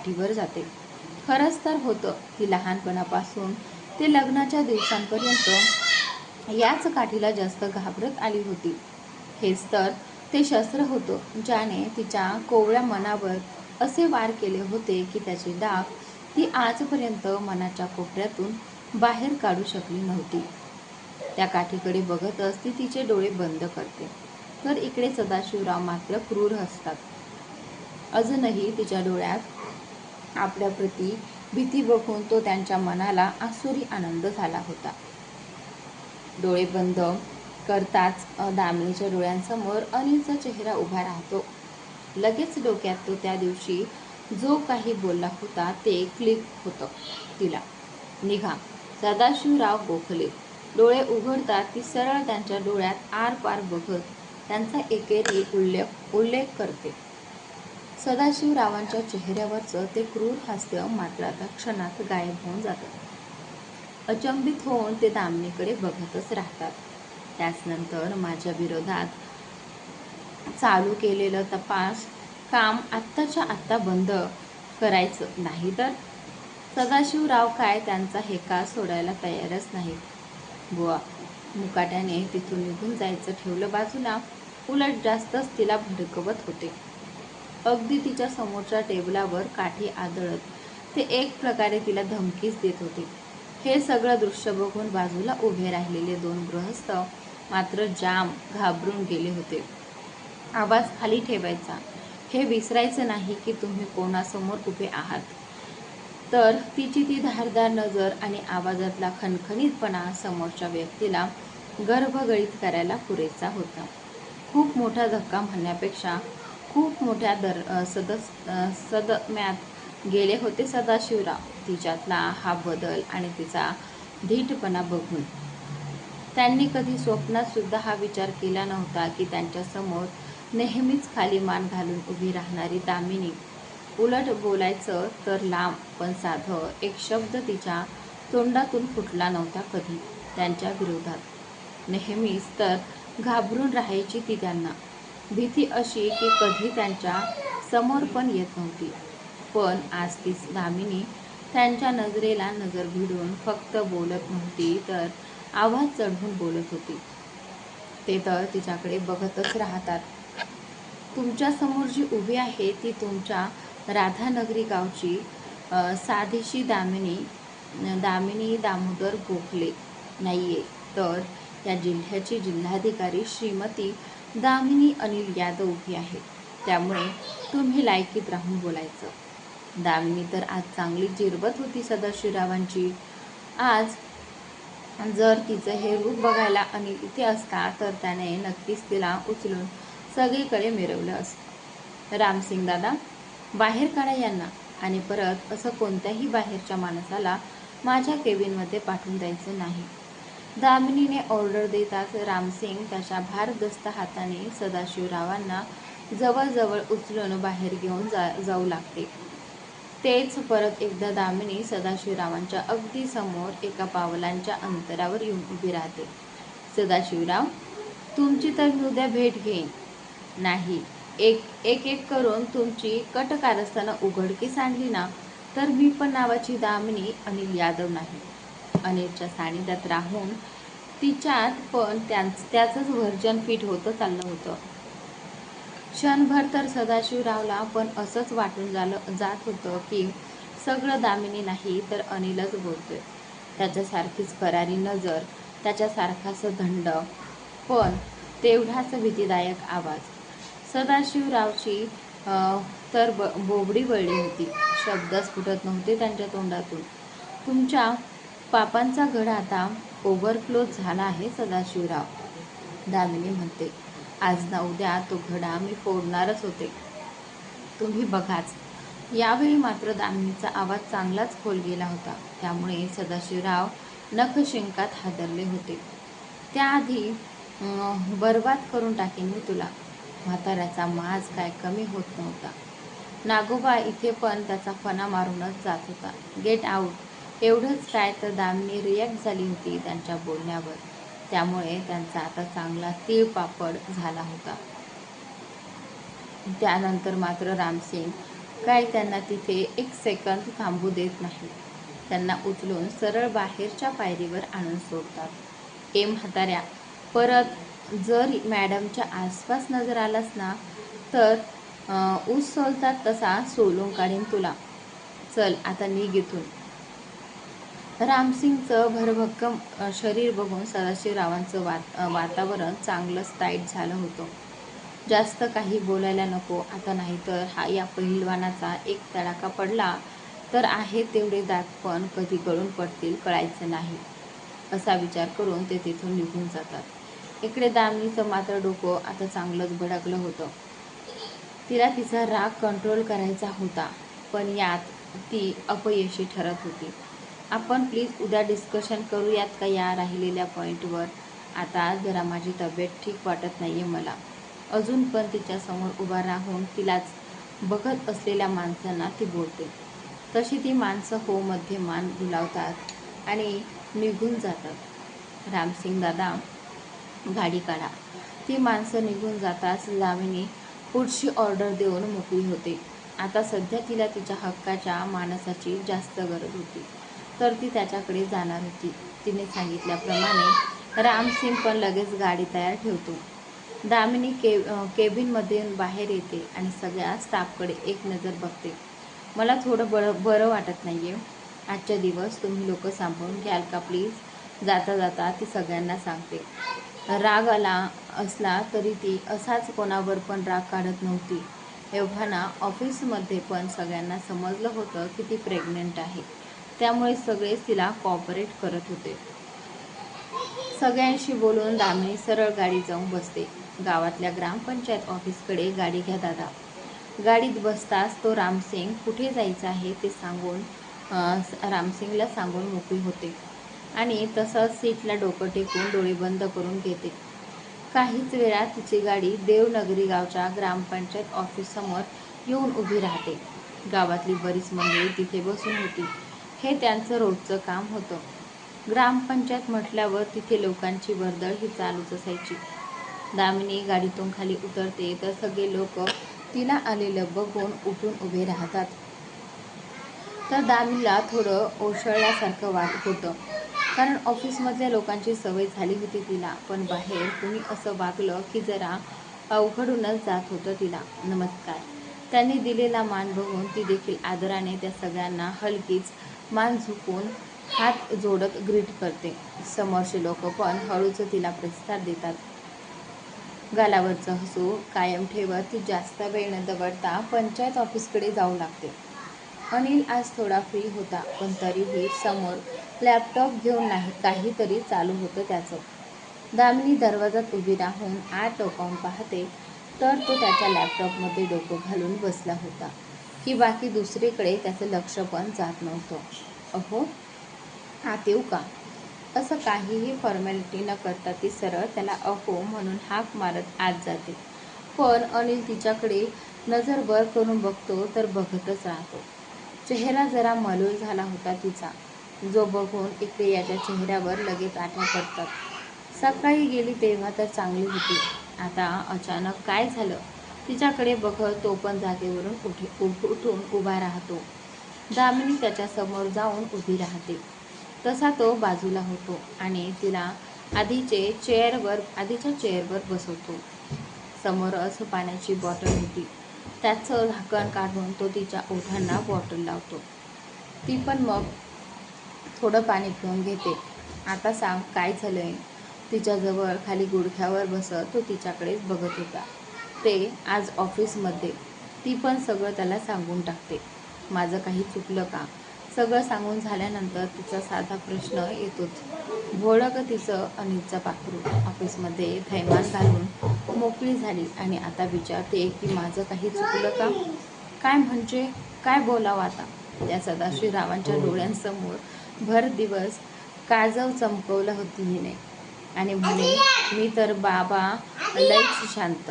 काठीवर जाते. खरंच तर होतं ती लहानपणापासून ते लग्नाच्या दिवसांपर्यंत याच काठीला जास्त घाबरत आली होती. हेच तर ते शस्त्र होतं ज्याने तिच्या कोवळ्या मनावर असे वार केले होते की त्याची डाग ती आजपर्यंत मनाच्या कोपऱ्यातून बाहेर काढू शकली नव्हती. त्या काठीकडे बघतच ती तिचे डोळे बंद करते. तर इकडे सदाशिवराव मात्र क्रूर असतात अजूनही तिच्या डोळ्यात आपल्याप्रती भीती बघून तो त्यांच्या मनाला आसुरी आनंद झाला होता. डोळे बंद करताच दामिनीच्या डोळ्यांसमोर अनिलचा चेहरा उभा राहतो. लगेच डोक्यात तो त्या दिवशी जो काही बोलला होता ते क्लिक होतं तिला. निघा सदाशिवराव गोखले. डोळे उघडतात ती सरळ त्यांच्या डोळ्यात आर पार बघत त्यांचा एकेरी उल्लेख उल्लेख करते. सदाशिवरावांच्या चेहऱ्यावरचं ते क्रूर हास्य मात्र आता क्षणात गायब होऊन जातं. अचंबित होऊन ते दामिनीकडे बघतच राहतात. त्याचनंतर माझ्या विरोधात चालू केलेलं तपास काम आत्ताच्या आत्ता बंद करायचं नाही तर? सदाशिवराव काय त्यांचा हेका सोडायला तयारच नाही बुवा मुकाट्याने तिथून निघून जायचं ठेवलं बाजूला उलट जास्तच तिला भडकवत होते. अगदी तिच्या समोरच्या टेबलावर काठी आदळत. ते एक प्रकारे तिला धमकीच देत होते. हे सगळं दृश्य बघून बाजूला उभे राहिलेले दोन गृहस्थ मात्र जाम घाबरून गेले होते. आवाज खाली ठेवायचा. हे विसरायचं नाही की तुम्ही कोणासमोर उभे आहात. तर तिची ती धारदार नजर आणि आवाजातला खणखणीतपणा समोरच्या व्यक्तीला गर्भगळीत करायला पुरेसा होता. खूप मोठा धक्का म्हणण्यापेक्षा खूप मोठ्या दर सदस सदम्यात गेले होते सदाशिवराव. तिच्यातला हा बदल आणि तिचा धीटपणा बघून. त्यांनी कधी स्वप्नात सुद्धा हा विचार केला नव्हता की त्यांच्यासमोर नेहमीच खाली मान घालून उभी राहणारी दामिनी. उलट बोलायचं तर लांब पण साधं एक शब्द तिच्या तोंडातून फुटला नव्हता कधी. त्यांच्या विरोधात. नेहमीच तर घाबरून राहायची ती त्यांना. भीती अशी की कधी त्यांच्यासमोर पण येत नव्हती. पण आज ती दामिनी त्यांच्या नजरेला नजर भिडून फक्त बोलत नव्हती तर आवाज चढवून बोलत होती. ते तर तिच्याकडे बघतच राहतात. तुमच्यासमोर जी उभी आहे ती तुमच्या राधानगरी गावची साधीशी दामिनी दामिनी दामोदर गोखले नाहीये. तर या जिल्ह्याची जिल्हाधिकारी श्रीमती दामिनी अनिल यादव उभी आहे त्यामुळे तुम्ही लायकीत राहून बोलायचं. दामिनी तर आज चांगली जिरबत होती सदाशिवरावांची. आज जर तिचं हे रूप बघायला अनिल इथे असता तर त्याने नक्कीच तिला उचलून सगळीकडे मिरवलं असतं. रामसिंग दादा बाहेर काढा यांना आणि परत असं कोणत्याही बाहेरच्या माणसाला माझ्या केबिनमध्ये पाठवून द्यायचं नाही. दामिनीने ऑर्डर देताच रामसिंग त्याच्या भारदस्त हाताने सदाशिवरावांना जवळजवळ उचलून बाहेर घेऊन जा जाऊ लागते तेच परत एकदा दामिनी सदाशिवरावांच्या अगदी समोर एका पावलांच्या अंतरावर येऊन उभी राहते. सदाशिवराव तुमची तर मी उद्या भेट घेईन. नाही एक एक एक करून तुमची कट कारस्थानं उघडकीस आणली ना तर मी पण नावाची दामिनी अनिल यादव नाही. अनिलच्या सानिध्यात राहून तिच्यात पण त्यांच त्याचंच व्हर्जन फिट होतं चाललं होतं. क्षणभर तर सदाशिवरावला पण असंच वाटून झालं जात होतं की सगळं दामिनी नाही तर अनिलच बोलतोय. त्याच्यासारखीच करारी नजर त्याच्यासारखाच दंड पण तेवढाच भीतीदायक आवाज. सदाशिवरावची तर ब बोबडी वळली होती. शब्दच फुटत नव्हते त्यांच्या तोंडातून. तुमच्या पापांचा गड आता ओव्हरफ्लो झाला आहे सदाशिवराव. दामिनी म्हणते आज ना उद्या तो घडा मी फोडणारच होते. तुम्ही बघाच यावेळी मात्र दामिनीचा आवाज चांगलाच खोल गेला होता. त्यामुळे सदाशिवराव नखशिंकात हादरले होते. त्याआधी बर्बाद बरबाद करून टाकेन मी तुला. म्हाताऱ्याचा माज काय कमी होत नव्हता. नागोबा इथे पण त्याचा फणा मारूनच जात होता. गेट आऊट एवढंच काय तर दामिनी रिॲक्ट झाली होती त्यांच्या बोलण्यावर. त्यामुळे त्यांचा आता चांगला तीळपापड झाला होता. त्यानंतर मात्र रामसिंग काय त्यांना तिथे एक सेकंद थांबू देत नाही. त्यांना उचलून सरळ बाहेरच्या पायरीवर आणून सोडतात. ए म्हाताऱ्या परत जर मॅडमच्या आसपास नजर आलास ना तर ऊस सोलतात तसा सोलून काढीन तुला. चल आता निघ इथून. रामसिंगचं भरभक्कम शरीर बघून सदाशिवरावांचं वात वातावरण चांगलंच टाईट झालं होतं. जास्त काही बोलायला नको आता नाही तर हा या पहिलवानाचा एक तडाखा पडला तर आहे तेवढे दात पण कधी गळून पडतील कळायचं नाही असा विचार करून ते तिथून निघून जातात. इकडे दामिनीचं मात्र डोकं आता चांगलंच भडकलं होतं. तिला तिचा राग कंट्रोल करायचा होता पण यात ती अपयशी ठरत होती. आपण प्लीज उद्या डिस्कशन करूयात का या राहिलेल्या पॉईंटवर आता जरा माझी तब्येत ठीक वाटत नाही आहे मला. अजून पण तिच्यासमोर उभा राहून तिलाच बघत असलेल्या माणसांना ती बोलते. तशी ती माणसं हो मध्ये मान डुलावतात आणि निघून जातात. रामसिंग दादा गाडी काढा. ती माणसं निघून जाताच दामिनी पुढची ऑर्डर देऊन मोकळी होते. आता सध्या तिला तिच्या हक्काच्या माणसाची जास्त गरज होती. तर ती त्याच्याकडे जाणार होती. तिने सांगितल्याप्रमाणे रामसिंग पण लगेच गाडी तयार ठेवतो. दामिनी के केबिनमधून बाहेर येते आणि सगळ्या स्टाफकडे एक नजर बघते. मला थोडं बरं बरं वाटत नाही आहे आजच्या दिवस तुम्ही लोक सांभाळून घ्याल का प्लीज जाता जाता ती सगळ्यांना सांगते. राग आला असला तरी ती असाच कोणावर पण राग काढत नव्हती. एव्हाना ऑफिसमध्ये पण सगळ्यांना समजलं होतं की ती प्रेग्नंट आहे. त्यामुळे सगळेच तिला कॉपरेट करत होते. सगळ्यांशी बोलून दामिनी सरळ गाडी जाऊन बसते. गावातल्या ग्रामपंचायत ऑफिसकडे गाडी घ्या दादा. गाडीत बसताच तो रामसिंग कुठे जायचं आहे ते सांगून रामसिंगला सांगून मोकळी होते. आणि तसंच सीटला डोकं टेकून डोळे बंद करून घेते. काहीच वेळात तिची गाडी देवनगरी गावच्या ग्रामपंचायत ऑफिससमोर येऊन उभी राहते. गावातली बरीच मंडळी तिथे बसून होती. हे त्यांचं रोजचं काम होतं. ग्रामपंचायत म्हटल्यावर तिथे लोकांची वर्दळ ही चालूच असायची. दामिनी गाडीतून खाली उतरते तर सगळे लोक तिला आलेलं बघून उठून उभे राहतात. तर दामिनीला थोडं ओसळल्यासारखं वाटत होतं. कारण ऑफिसमधल्या लोकांची सवय झाली होती तिला पण बाहेर कुणी असं वागलं की जरा अवघडूनच जात होतं तिला. नमस्कार. त्यांनी दिलेला मान बघून ती देखील आदराने त्या सगळ्यांना हलकीच मान झुकून हात जोडत ग्रीट करते. समोरचे लोक पण हळूच तिला प्रतिसाद देतात. गालावरचं हसू कायम ठेवत ती जास्त वेळ न दवडता पंचायत ऑफिसकडे जाऊ लागते. अनिल आज थोडा फ्री होता पण तरीही समोर लॅपटॉप घेऊन नाही काहीतरी चालू होतं त्याचं. दामिनी दरवाजात उभी राहून आत डोकावून पाहते तर तो त्याच्या लॅपटॉपमध्ये डोकं घालून बसला होता. की बाकी दुसरीकडे त्याचं लक्ष पण जात नव्हतं. अहो आत येऊ का? असं काहीही फॉर्मॅलिटी न करता ती सरळ त्याला अहो म्हणून हाक मारत आत जाते. पण अनिल तिच्याकडे नजर वर करून बघतो तर बघतच राहतो. चेहरा जरा मलूल झाला होता तिचा. जो बघून इकडे याच्या चेहऱ्यावर लगेच आठवण पडतात. सकाळी गेली तेव्हा तर चांगली होती. आता अचानक काय झालं? तिच्याकडे बघत तो पण जागेवरून उठे उठून उभा राहतो. दामिनी त्याच्यासमोर जाऊन उभी राहते. तसा तो बाजूला होतो आणि तिला आधीचे चेअरवर आधीच्या चेअरवर बसवतो. समोरच पाण्याची बॉटल होती. त्याचं झाकण काढून तो तिच्या ओठांना बॉटल लावतो. ती पण मग थोडं पाणी पिऊन घेते. आता सांग काय झालं आहे तिच्याजवळ खाली गुडघ्यावर बसत तो तिच्याकडेच बघत होता. ते आज ऑफिसमध्ये. ती पण सगळं त्याला सांगून टाकते. माझं काही चुकलं का? सगळं सांगून झाल्यानंतर तिचा साधा प्रश्न येतोच. भोळक तिचं अनिलचं पाखरू? ऑफिसमध्ये थैमान घालून मोकळी झाली आणि आता विचारते की माझं काही चुकलं का? काय म्हणजे? काय बोलावं आता? त्या सदाशिवरावांच्या डोळ्यांसमोर भर दिवस काजव चमकवलं होती हिने. आणि म्हणे मी तर बाबा लईच शांत.